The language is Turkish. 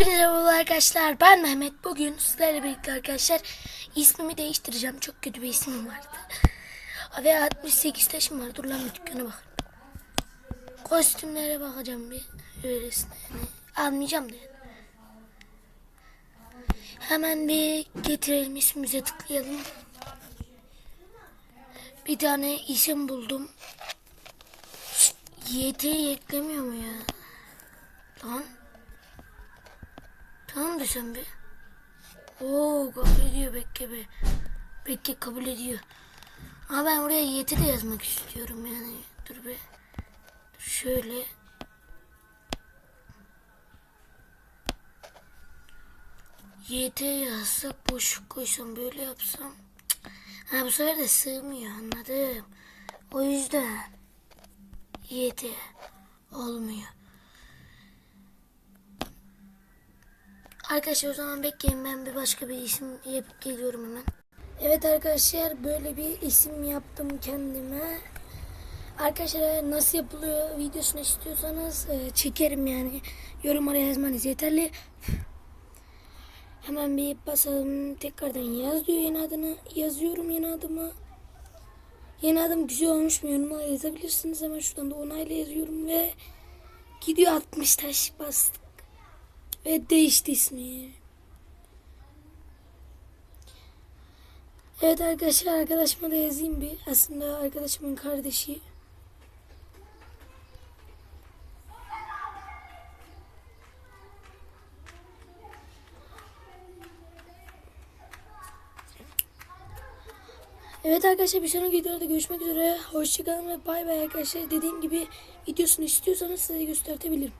Hepinize merhaba arkadaşlar. Ben Mehmet. Bugün sizlerle birlikte arkadaşlar ismimi değiştireceğim. Çok kötü bir ismim vardı. Ve 68 taşım var. Dur lan bir dükkana bak. Kostümlere bakacağım bir. Öylesine yani. Almayacağım da. yani. Hemen bir getirelim ismimize tıklayalım. Bir tane isim buldum. YT'yi eklemiyor mu ya? Lan. Tamam da sen bir. Oo kabul ediyor Bekke be. Bekke kabul ediyor. Ama ben oraya yeti de yazmak istiyorum yani. Dur be. Dur şöyle. YT yazsak boşluk koysam böyle yapsam. Cık. Ha bu sefer de sığmıyor anladım. O yüzden YT olmuyor. Arkadaşlar o zaman bekleyin ben bir başka bir isim yapıp geliyorum hemen. Evet arkadaşlar böyle bir isim yaptım kendime. Arkadaşlar nasıl yapılıyor videosunu istiyorsanız e, çekerim yani. Yorumlara yazmanız yeterli. Hemen bir basalım tekrardan yaz diyor yeni adını. Yazıyorum yeni adımı. Yeni adım güzel olmuş mu yorumlara yazabilirsiniz. Hemen şuradan da onayla yazıyorum ve gidiyor 60 taş bastık. Ve değişti ismi. Evet arkadaşlar arkadaşıma da yazayım bir. Aslında arkadaşımın kardeşi. Evet arkadaşlar bir sonraki videoda görüşmek üzere. Hoşçakalın ve bay bay arkadaşlar. Dediğim gibi videosunu istiyorsanız size göstertebilirim.